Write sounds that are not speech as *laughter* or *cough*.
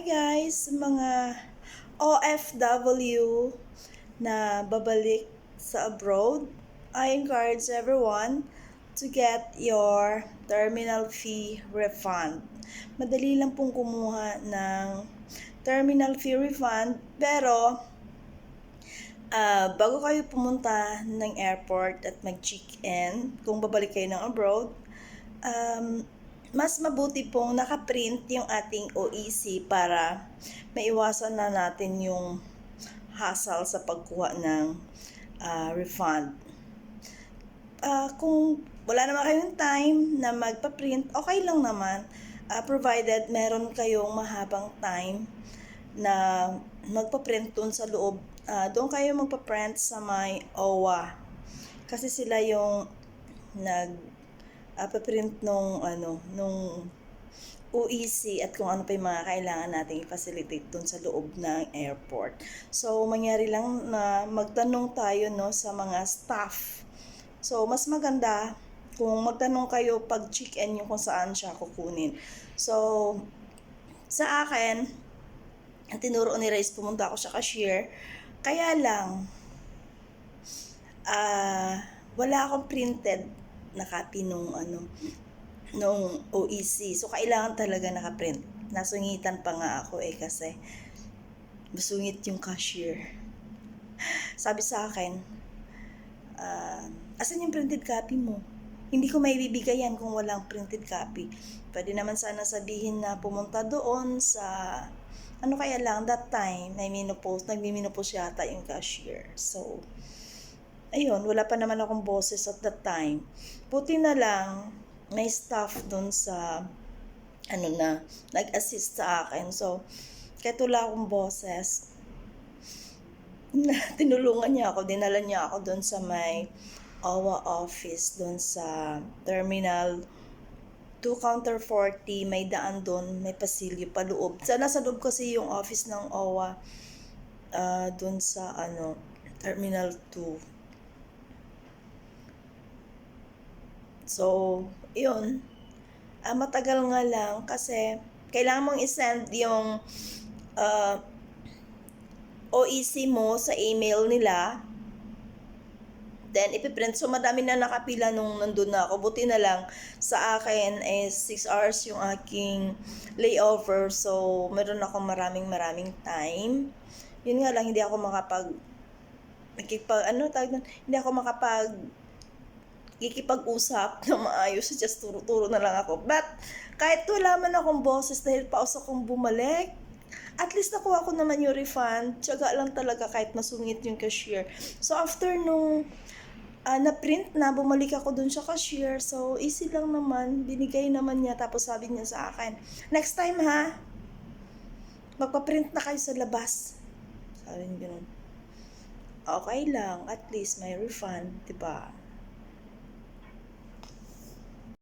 Hi guys, mga OFW na babalik sa abroad. I encourage everyone to get your terminal fee refund. Madali lang pong kumuha ng terminal fee refund pero Ah, bago kayo pumunta ng airport at mag-check-in, kung babalik kayo ng abroad, um, mas mabuti pong nakaprint yung ating OEC para maiwasan na natin yung hassle sa pagkuha ng ah, refund. Ah, kung wala naman kayong time na magpa-print, okay lang naman. Ah, provided meron kayong mahabang time na magpa-print doon sa loob. Ah, doon kayo magpa-print sa may OWA. Kasi sila yung nag uh, print nung ano nung OEC at kung ano pa yung mga kailangan nating i-facilitate doon sa loob ng airport. So, mangyari lang na magtanong tayo no sa mga staff. So, mas maganda kung magtanong kayo pag check-in yung kung saan siya kukunin. So, sa akin, tinuro ni Rice, pumunta ako sa cashier. Kaya lang, ah, wala akong printed copy nung ano, nung OEC. So, kailangan talaga nakaprint. Nasungitan pa nga ako eh kasi masungit yung cashier. *laughs* Sabi sa akin, ah, asan yung printed copy mo? Hindi ko may bibigay yan kung walang printed copy. Pwede naman sana sabihin na pumunta doon sa ano kaya lang, that time, may minopose, nagmi-minopose yata yung cashier. So, ayun, wala pa naman akong boses at that time. Buti na lang, may staff doon sa, ano na, nag-assist sa akin. So, kahit wala akong boses, *laughs* tinulungan niya ako, dinala niya ako doon sa may OWA office, doon sa terminal 2 counter 40, may daan doon, may pasilyo pa loob. Sa nasa loob kasi yung office ng OWA uh, doon sa ano, Terminal 2. So, yun. Ah, matagal nga lang kasi kailangan mong isend yung uh, OEC mo sa email nila Then, ipiprint. So, madami na nakapila nung nandun na ako. Buti na lang, sa akin is 6 hours yung aking layover. So, meron ako maraming maraming time. Yun nga lang, hindi ako makapag nakipag, ano tawag nun? Hindi ako makapag kikipag-usap *laughs* na maayos. Just turo-turo na lang ako. But, kahit wala man akong boses dahil paus akong bumalik, at least nakuha ko naman yung refund. Tiyaga lang talaga kahit masungit yung cashier. So, after nung uh, na-print na, bumalik ako dun sa cashier. So, easy lang naman. Binigay naman niya. Tapos sabi niya sa akin, next time ha, magpa-print na kayo sa labas. Sabi niya. Okay lang. At least may refund. 'di ba